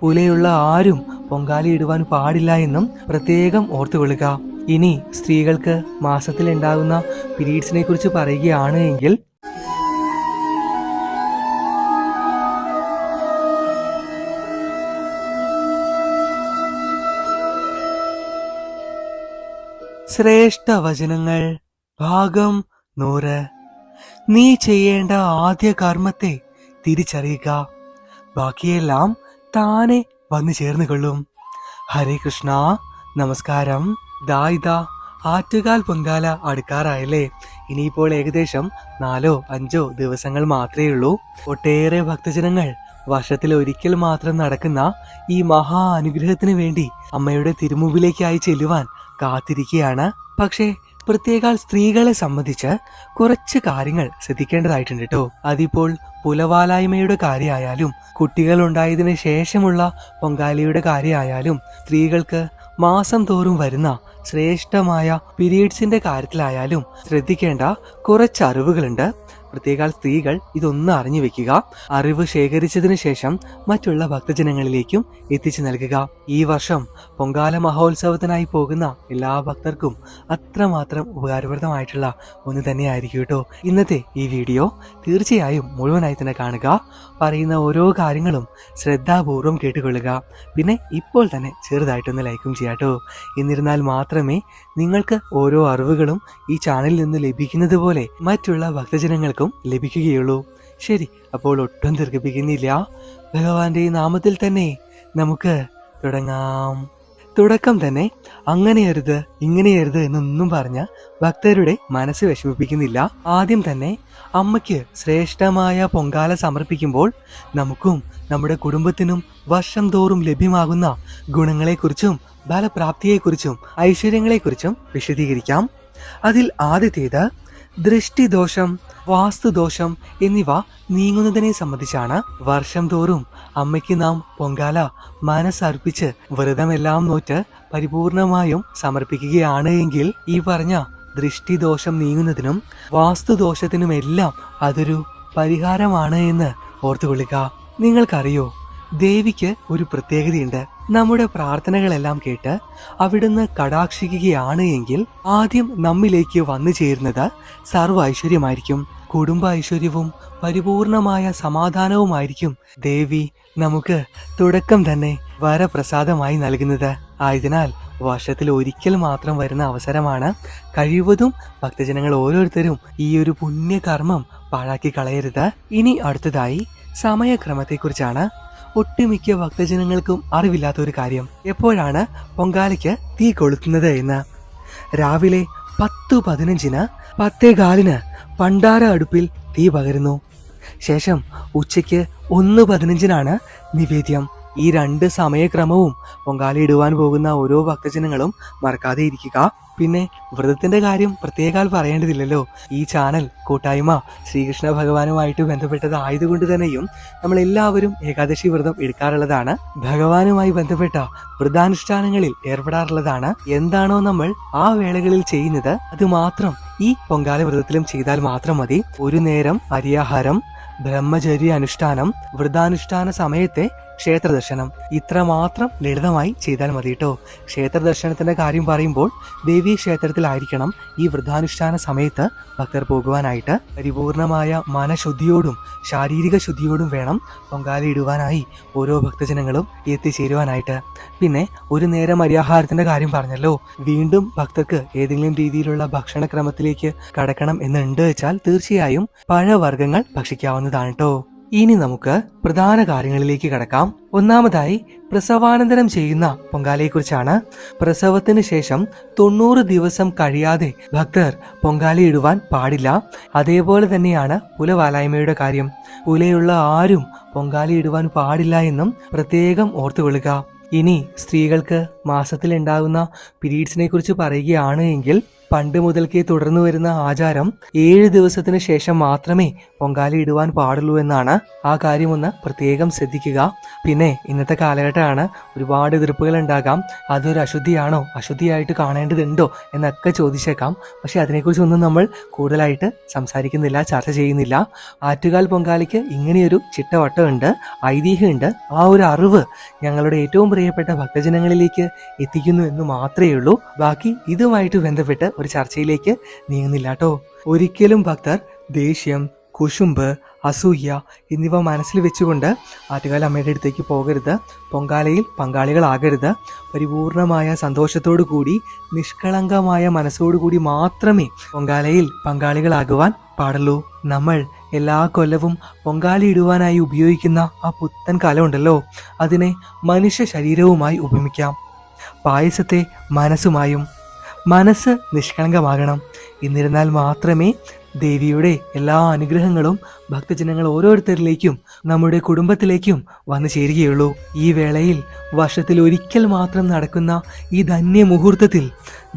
പുലയുള്ള ആരും പൊങ്കാല ഇടുവാൻ പാടില്ല എന്നും പ്രത്യേകം ഓർത്തുകൊള്ളുക. ഇനി സ്ത്രീകൾക്ക് മാസത്തിൽ ഉണ്ടാകുന്ന പീരീഡ്സിനെ കുറിച്ച് പറയുകയാണ് എങ്കിൽ ശ്രേഷ്ഠ വചനങ്ങൾ ഭാഗം നൂറ്. നീ ചെയ്യേണ്ട ആദ്യ കർമ്മത്തെ തിരിച്ചറിയുക. ബാക്കിയെല്ലാം താനെ വന്നു ചേർന്ന് കൊള്ളും. ഹരേ കൃഷ്ണ നമസ്കാരം. ദായിത ആറ്റുകാൽ പൊങ്കാല അടുക്കാറായല്ലേ? ഇനിയിപ്പോൾ ഏകദേശം നാലോ അഞ്ചോ ദിവസങ്ങൾ മാത്രമേ ഉള്ളൂ. ഒട്ടേറെ ഭക്തജനങ്ങൾ വർഷത്തിൽ ഒരിക്കൽ മാത്രം നടക്കുന്ന ഈ മഹാ അനുഗ്രഹത്തിന് വേണ്ടി അമ്മയുടെ തിരുമുമ്പിലേക്കായി ചെല്ലുവാൻ കാത്തിരിക്കുകയാണ്. പക്ഷേ പ്രത്യേകാൽ സ്ത്രീകളെ സംബന്ധിച്ച് കുറച്ച് കാര്യങ്ങൾ ശ്രദ്ധിക്കേണ്ടതായിട്ടുണ്ട് കേട്ടോ. അതിപ്പോൾ പുലവാലായ്മയുടെ കാര്യമായാലും കുട്ടികൾ ഉണ്ടായതിനു ശേഷമുള്ള പൊങ്കാലിയുടെ കാര്യമായാലും സ്ത്രീകൾക്ക് മാസം തോറും വരുന്ന ശ്രേഷ്ഠമായ പീരീഡ്സിന്റെ കാര്യത്തിലായാലും ശ്രദ്ധിക്കേണ്ട കുറച്ച് അറിവുകളുണ്ട് പ്രത്യേകാൽ സ്ത്രീകൾ ഇതൊന്ന് അറിഞ്ഞു വെക്കുക. അറിവ് ശേഖരിച്ചതിനു ശേഷം മറ്റുള്ള ഭക്തജനങ്ങളിലേക്കും എത്തിച്ചു നൽകുക. ഈ വർഷം പൊങ്കാല മഹോത്സവത്തിനായി പോകുന്ന എല്ലാ ഭക്തർക്കും അത്രമാത്രം ഉപകാരപ്രദമായിട്ടുള്ള ഒന്ന് തന്നെയായിരിക്കും കേട്ടോ. ഇന്നത്തെ ഈ വീഡിയോ തീർച്ചയായും മുഴുവനായി തന്നെ കാണുക. പറയുന്ന ഓരോ കാര്യങ്ങളും ശ്രദ്ധാപൂർവം കേട്ടുകൊള്ളുക. പിന്നെ ഇപ്പോൾ തന്നെ ചെറുതായിട്ടൊന്ന് ലൈക്കും ചെയ്യാട്ടോ എന്നിരുന്നാൽ മാത്രമേ നിങ്ങൾക്ക് ഓരോ അറിവുകളും ഈ ചാനലിൽ നിന്ന് ലഭിക്കുന്നത് പോലെ മറ്റുള്ള ഭക്തജനങ്ങൾക്കും ലഭിക്കുകയുള്ളൂ. ശരി അപ്പോൾ ഒട്ടും ദീർഘിപ്പിക്കുന്നില്ല. ഭഗവാന്റെ നാമത്തിൽ തന്നെ നമുക്ക് തുടങ്ങാം. തുടക്കം തന്നെ അങ്ങനെയരുത് ഇങ്ങനെയരുത് എന്നൊന്നും പറഞ്ഞ ഭക്തരുടെ മനസ്സ് വിഷമിപ്പിക്കുന്നില്ല. ആദ്യം തന്നെ അമ്മയ്ക്ക് ശ്രേഷ്ഠമായ പൊങ്കാല സമർപ്പിക്കുമ്പോൾ നമുക്കും നമ്മുടെ കുടുംബത്തിനും വർഷം തോറും ലഭ്യമാകുന്ന ഗുണങ്ങളെക്കുറിച്ചും ഫലപ്രാപ്തിയെക്കുറിച്ചും ഐശ്വര്യങ്ങളെക്കുറിച്ചും വിശദീകരിക്കാം. അതിൽ ആദ്യത്തേത് ദൃഷ്ടിദോഷം. വാസ്തുദോഷം എന്നിവ നീങ്ങുന്നതിനെ സംബന്ധിച്ചാണ് വർഷം തോറും അമ്മയ്ക്ക് നാം പൊങ്കാല മനസ്സർപ്പിച്ച് വ്രതമെല്ലാം നോറ്റ് പരിപൂർണമായും സമർപ്പിക്കുകയാണ് എങ്കിൽ ഈ പറഞ്ഞ ദൃഷ്ടിദോഷം നീങ്ങുന്നതിനും വാസ്തുദോഷത്തിനുമെല്ലാം അതൊരു പരിഹാരമാണ് എന്ന് ഓർത്തുകൊള്ളുക. നിങ്ങൾക്കറിയോ? ദേവിക്ക് ഒരു പ്രത്യേകതയുണ്ട്. നമ്മുടെ പ്രാർത്ഥനകളെല്ലാം കേട്ട് അവിടുന്ന് കടാക്ഷിക്കുകയാണ് എങ്കിൽ ആദ്യം നമ്മിലേക്ക് വന്നു ചേരുന്നത് സർവ ഐശ്വര്യമായിരിക്കും. കുടുംബ ഐശ്വര്യവും പരിപൂർണമായ സമാധാനവുമായിരിക്കും ദേവി നമുക്ക് തുടക്കം തന്നെ വരപ്രസാദമായി നൽകുന്നത്. ആയതിനാൽ വർഷത്തിൽ ഒരിക്കൽ മാത്രം വരുന്ന അവസരമാണ് കഴിവതും ഭക്തജനങ്ങൾ ഓരോരുത്തരും ഈ ഒരു പുണ്യകർമ്മം പാഴാക്കി കളയരുത്. ഇനി അടുത്തതായി സമയക്രമത്തെക്കുറിച്ചാണ് ഒട്ടുമിക്ക ഭക്തജനങ്ങൾക്കും അറിവില്ലാത്ത ഒരു കാര്യം. എപ്പോഴാണ് പൊങ്കാലയ്ക്ക് തീ കൊളുത്തുന്നത് എന്ന്? രാവിലെ പത്തു പതിനഞ്ചിന് പത്തേകാലിന് പണ്ടാര അടുപ്പിൽ തീ പകരുന്നു. ശേഷം ഉച്ചയ്ക്ക് ഒന്ന് പതിനഞ്ചിനാണ് നിവേദ്യം. ഈ രണ്ട് സമയക്രമവും പൊങ്കാല ഇടുവാൻ പോകുന്ന ഓരോ ഭക്തജനങ്ങളും മറക്കാതെ ഇരിക്കുക. പിന്നെ വ്രതത്തിന്റെ കാര്യം പ്രത്യേകാൽ പറയേണ്ടതില്ലല്ലോ. ഈ ചാനൽ കൂട്ടായ്മ ശ്രീകൃഷ്ണ ഭഗവാനുമായിട്ട് ബന്ധപ്പെട്ടത് ആയതുകൊണ്ട് തന്നെയും നമ്മൾ എല്ലാവരും ഏകാദശി വ്രതം എടുക്കാറുള്ളതാണ്. ഭഗവാനുമായി ബന്ധപ്പെട്ട വ്രതാനുഷ്ഠാനങ്ങളിൽ ഏർപ്പെടാറുള്ളതാണ്. എന്താണോ നമ്മൾ ആ വേളകളിൽ ചെയ്യുന്നത് അത് മാത്രം ഈ പൊങ്കാല വ്രതത്തിലും ചെയ്താൽ മാത്രം മതി. ഒരു നേരം അരിയാഹാരം ബ്രഹ്മചര്യ അനുഷ്ഠാനം വ്രതാനുഷ്ഠാന സമയത്തെ ക്ഷേത്ര ദർശനം. ഇത്രമാത്രം ലളിതമായി ചെയ്താൽ മതി കേട്ടോ ക്ഷേത്ര ദർശനത്തിന്റെ കാര്യം പറയുമ്പോൾ ദേവീ ക്ഷേത്രത്തിലായിരിക്കണം ഈ വൃദ്ധാനുഷ്ഠാന സമയത്ത് ഭക്തർ പോകുവാനായിട്ട്. പരിപൂർണമായ മനഃശുദ്ധിയോടും ശാരീരിക ശുദ്ധിയോടും വേണം പൊങ്കാല ഇടുവാനായി ഓരോ ഭക്തജനങ്ങളും എത്തിച്ചേരുവാനായിട്ട്. പിന്നെ ഒരു നേരം അരിയാഹാരത്തിന്റെ കാര്യം പറഞ്ഞല്ലോ. വീണ്ടും ഭക്തർക്ക് ഏതെങ്കിലും രീതിയിലുള്ള ഭക്ഷണക്രമത്തിലേക്ക് കടക്കണം എന്നുണ്ട് വെച്ചാൽ തീർച്ചയായും പഴവർഗങ്ങൾ ഭക്ഷിക്കാവുന്നതാണ് കേട്ടോ ഇനി നമുക്ക് പ്രധാന കാര്യങ്ങളിലേക്ക് കടക്കാം. ഒന്നാമതായി പ്രസവാനന്തരം ചെയ്യുന്ന പൊങ്കാലയെക്കുറിച്ചാണ്. പ്രസവത്തിന് ശേഷം തൊണ്ണൂറ് ദിവസം കഴിയാതെ ഭക്തർ പൊങ്കാലയിടുവാൻ പാടില്ല. അതേപോലെ തന്നെയാണ് പുലവാലായ്മയുടെ കാര്യം. പുലയുള്ള ആരും പൊങ്കാലയിടുവാൻ പാടില്ല എന്നും പ്രത്യേകം ഓർത്തുകൊള്ളുക. ഇനി സ്ത്രീകൾക്ക് മാസത്തിൽ ഉണ്ടാകുന്ന പീരീഡ്സിനെ കുറിച്ച് പറയുകയാണ് എങ്കിൽ പണ്ട് മുതൽക്കേ തുടർന്നു വരുന്ന ആചാരം ഏഴ് ദിവസത്തിന് ശേഷം മാത്രമേ പൊങ്കാലി ഇടുവാൻ പാടുള്ളൂ എന്നാണ് ആ കാര്യം ഒന്ന് പ്രത്യേകം ശ്രദ്ധിക്കുക. പിന്നെ ഇന്നത്തെ കാലഘട്ടമാണ് ഒരുപാട് എതിർപ്പുകൾ ഉണ്ടാകാം. അതൊരു അശുദ്ധിയാണോ? അശുദ്ധിയായിട്ട് കാണേണ്ടതുണ്ടോ? എന്നൊക്കെ ചോദിച്ചേക്കാം. പക്ഷെ അതിനെക്കുറിച്ചൊന്നും നമ്മൾ കൂടുതലായിട്ട് സംസാരിക്കുന്നില്ല ചർച്ച ചെയ്യുന്നില്ല. ആറ്റുകാൽ പൊങ്കാലിക്ക് ഇങ്ങനെയൊരു ചിട്ടവട്ടമുണ്ട് ഐതിഹ്യമുണ്ട്. ആ ഒരു അറിവ് ഞങ്ങളുടെ ഏറ്റവും പ്രിയപ്പെട്ട ഭക്തജനങ്ങളിലേക്ക് എത്തിക്കുന്നു എന്ന് മാത്രമേ ഉള്ളൂ. ബാക്കി ഇതുമായിട്ട് ബന്ധപ്പെട്ട് ഒരു ചർച്ചയിലേക്ക് നീങ്ങുന്നില്ല കേട്ടോ. ഒരിക്കലും ഭക്തർ ദേഷ്യം കുശുമ്പ് അസൂയ എന്നിവ മനസ്സിൽ വെച്ചുകൊണ്ട് ആറ്റുകാല അമ്മയുടെ അടുത്തേക്ക് പോകരുത്. പൊങ്കാലയിൽ പങ്കാളികളാകരുത്. പരിപൂർണമായ സന്തോഷത്തോടു കൂടി നിഷ്കളങ്കമായ മനസ്സോടുകൂടി മാത്രമേ പൊങ്കാലയിൽ പങ്കാളികളാകുവാൻ പാടുള്ളൂ. നമ്മൾ എല്ലാ കൊല്ലവും പൊങ്കാലയിടുവാനായി ഉപയോഗിക്കുന്ന ആ പുത്തൻ കലമുണ്ടല്ലോ അതിനെ മനുഷ്യ ശരീരവുമായി ഉപമിക്കാം. പായസത്തെ മനസ്സുമായും മനസ്സ് നിഷ്കളങ്കമാകണം. എന്നിരുന്നാൽ മാത്രമേ ദേവിയുടെ എല്ലാ അനുഗ്രഹങ്ങളും ഭക്തജനങ്ങൾ ഓരോരുത്തരിലേക്കും നമ്മുടെ കുടുംബത്തിലേക്കും വന്നു ചേരുകയുള്ളൂ. ഈ വേളയിൽ വർഷത്തിൽ ഒരിക്കൽ മാത്രം നടക്കുന്ന ഈ ധന്യ മുഹൂർത്തത്തിൽ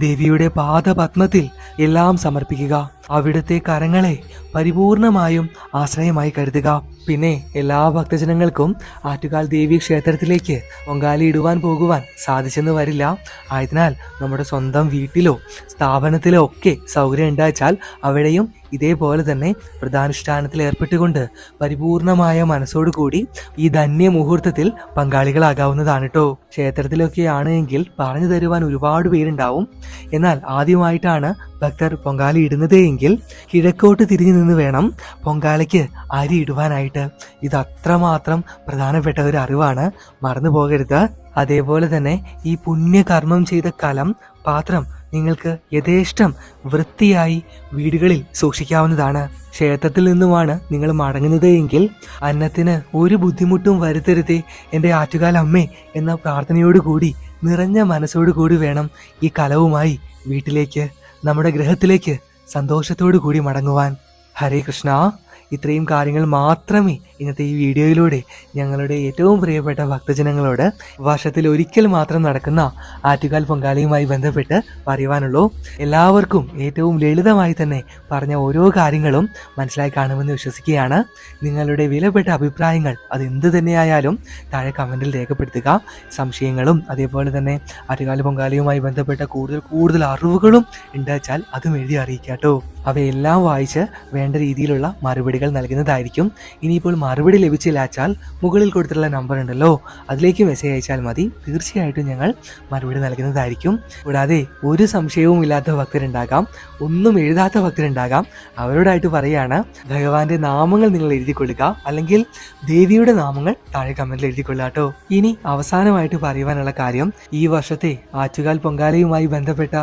ദേവിയുടെ പാദപത്മത്തിൽ എല്ലാം സമർപ്പിക്കുക. അവിടുത്തെ കരങ്ങളെ പരിപൂർണമായും ആശ്രയമായി കരുതുക. പിന്നെ എല്ലാ ഭക്തജനങ്ങൾക്കും ആറ്റുകാൽ ദേവി ക്ഷേത്രത്തിലേക്ക് പൊങ്കാലി ഇടുവാൻ പോകുവാൻ സാധിച്ചെന്ന് വരില്ല. ആയതിനാൽ നമ്മുടെ സ്വന്തം വീട്ടിലോ സ്ഥാപനത്തിലോ ഒക്കെ സൗകര്യം ഉണ്ടാച്ചാൽ അവിടെയും ഇതേപോലെ തന്നെ പ്രധാനുഷ്ഠാനത്തിൽ ഏർപ്പെട്ടുകൊണ്ട് പരിപൂർണമായ മനസ്സോടുകൂടി ഈ ധന്യ മുഹൂർത്തത്തിൽ പങ്കാളികളാകാവുന്നതാണ് കേട്ടോ ക്ഷേത്രത്തിലൊക്കെ എങ്കിൽ പറഞ്ഞു തരുവാൻ ഒരുപാട് പേരുണ്ടാവും. എന്നാൽ ആദ്യമായിട്ടാണ് ഭക്തർ പൊങ്കാല ഇടുന്നത് എങ്കിൽ കിഴക്കോട്ട് തിരിഞ്ഞു നിന്ന് വേണം പൊങ്കാലയ്ക്ക് അരി ഇടുവാനായിട്ട്. ഇത് അത്രമാത്രം പ്രധാനപ്പെട്ട ഒരു അറിവാണ്. മറന്നു പോകരുത്. അതേപോലെ തന്നെ ഈ പുണ്യകർമ്മം ചെയ്ത കലം പാത്രം നിങ്ങൾക്ക് യഥേഷ്ടം വൃത്തിയായി വീടുകളിൽ സൂക്ഷിക്കാവുന്നതാണ്. ക്ഷേത്രത്തിൽ നിന്നുമാണ് നിങ്ങൾ മടങ്ങുന്നത് എങ്കിൽ അന്നത്തിന് ഒരു ബുദ്ധിമുട്ടും വരുത്തരുത് എന്റെ ആറ്റുകാലമ്മേ എന്ന പ്രാർത്ഥനയോടുകൂടി നിറഞ്ഞ മനസ്സോടുകൂടി വേണം ഈ കലവുമായി വീട്ടിലേക്ക് നമ്മുടെ ഗ്രഹത്തിലേക്ക് സന്തോഷത്തോടു കൂടി മടങ്ങുവാൻ. ഹരേ കൃഷ്ണ. ഇത്രയും കാര്യങ്ങൾ മാത്രമേ ഇന്നത്തെ ഈ വീഡിയോയിലൂടെ ഞങ്ങളുടെ ഏറ്റവും പ്രിയപ്പെട്ട ഭക്തജനങ്ങളോട് വർഷത്തിൽ ഒരിക്കൽ മാത്രം നടക്കുന്ന ആറ്റുകാൽ പൊങ്കാലയുമായി ബന്ധപ്പെട്ട് പറയുവാനുള്ളൂ. എല്ലാവർക്കും ഏറ്റവും ലളിതമായി തന്നെ പറഞ്ഞ ഓരോ കാര്യങ്ങളും മനസ്സിലായി കാണുമെന്ന് വിശ്വസിക്കുകയാണ്. നിങ്ങളുടെ വിലപ്പെട്ട അഭിപ്രായങ്ങൾ അത് എന്ത് തന്നെയായാലും താഴെ കമന്റിൽ രേഖപ്പെടുത്തുക. സംശയങ്ങളും അതേപോലെ തന്നെ ആറ്റുകാൽ പൊങ്കാലയുമായി ബന്ധപ്പെട്ട കൂടുതൽ കൂടുതൽ അറിവുകളും ഉണ്ടാച്ചാൽ അതും എഴുതി അറിയിക്കാട്ടോ കേട്ടോ. അവയെല്ലാം വായിച്ച് വേണ്ട രീതിയിലുള്ള മറുപടികൾ നൽകുന്നതായിരിക്കും. ഇനിയിപ്പോൾ മറുപടി ലഭിച്ചില്ലാച്ചാൽ മുകളിൽ കൊടുത്തിട്ടുള്ള നമ്പർ ഉണ്ടല്ലോ അതിലേക്ക് മെസ്സേജ് അയച്ചാൽ മതി. തീർച്ചയായിട്ടും ഞങ്ങൾ മറുപടി നൽകുന്നതായിരിക്കും. കൂടാതെ ഒരു സംശയവും ഇല്ലാത്ത ഭക്തരുണ്ടാകാം ഒന്നും എഴുതാത്ത ഭക്തരുണ്ടാകാം. അവരോടായിട്ട് പറയുകയാണ് ഭഗവാന്റെ നാമങ്ങൾ നിങ്ങൾ എഴുതി കൊള്ളുക അല്ലെങ്കിൽ ദേവിയുടെ നാമങ്ങൾ താഴെ കമന്റിൽ എഴുതിക്കൊള്ളുക കേട്ടോ. ഇനി അവസാനമായിട്ട് പറയുവാനുള്ള കാര്യം ഈ വർഷത്തെ ആറ്റുകാൽ പൊങ്കാലയുമായി ബന്ധപ്പെട്ട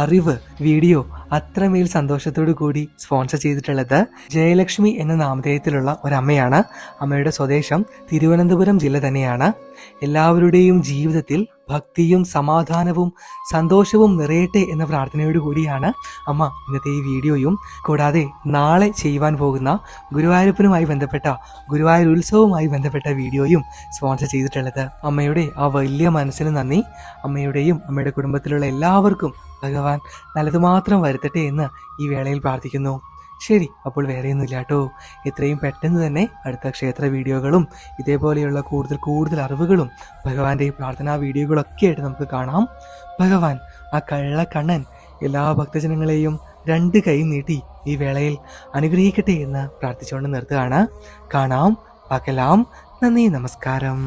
അറിവ് വീഡിയോ അത്രമേൽ സന്തോഷത്തോടു കൂടി സ്പോൺസർ ചെയ്തിട്ടുള്ളത് ജയലക്ഷ്മി എന്ന നാമധേയത്തിലുള്ള ഒരമ്മയാണ്. അമ്മയുടെ സ്വദേശം തിരുവനന്തപുരം ജില്ല തന്നെയാണ്. എല്ലാവരുടെയും ജീവിതത്തിൽ ഭക്തിയും സമാധാനവും സന്തോഷവും നിറയട്ടെ എന്ന പ്രാർത്ഥനയോടുകൂടിയാണ് അമ്മ ഇന്നത്തെ ഈ വീഡിയോയും. കൂടാതെ നാളെ ചെയ്യുവാൻ പോകുന്ന ഗുരുവായൂരപ്പനുമായി ബന്ധപ്പെട്ട ഗുരുവായൂർ ഉത്സവവുമായി ബന്ധപ്പെട്ട വീഡിയോയും സ്പോൺസർ ചെയ്തിട്ടുള്ളത്. അമ്മയുടെ ആ വലിയ മനസ്സിന് നന്ദി. അമ്മയുടെയും അമ്മയുടെ കുടുംബത്തിലുള്ള എല്ലാവർക്കും ഭഗവാൻ നല്ലത് മാത്രം വരുത്തട്ടെ എന്ന് ഈ വേളയിൽ പ്രാർത്ഥിക്കുന്നു. ശരി അപ്പോൾ വേറെയൊന്നുമില്ല കേട്ടോ. എത്രയും പെട്ടെന്ന് തന്നെ അടുത്ത ക്ഷേത്ര വീഡിയോകളും ഇതേപോലെയുള്ള കൂടുതൽ കൂടുതൽ അറിവുകളും ഭഗവാന്റെ ഈ പ്രാർത്ഥനാ വീഡിയോകളൊക്കെ ആയിട്ട് നമുക്ക് കാണാം. ഭഗവാൻ ആ കള്ളക്കണ്ണൻ എല്ലാ ഭക്തജനങ്ങളെയും രണ്ട് കൈ നീട്ടി ഈ വേളയിൽ അനുഗ്രഹിക്കട്ടെ എന്ന് പ്രാർത്ഥിച്ചുകൊണ്ട് നിർത്തുകയാണ്. കാണാം പകലാം. നന്ദി നമസ്കാരം.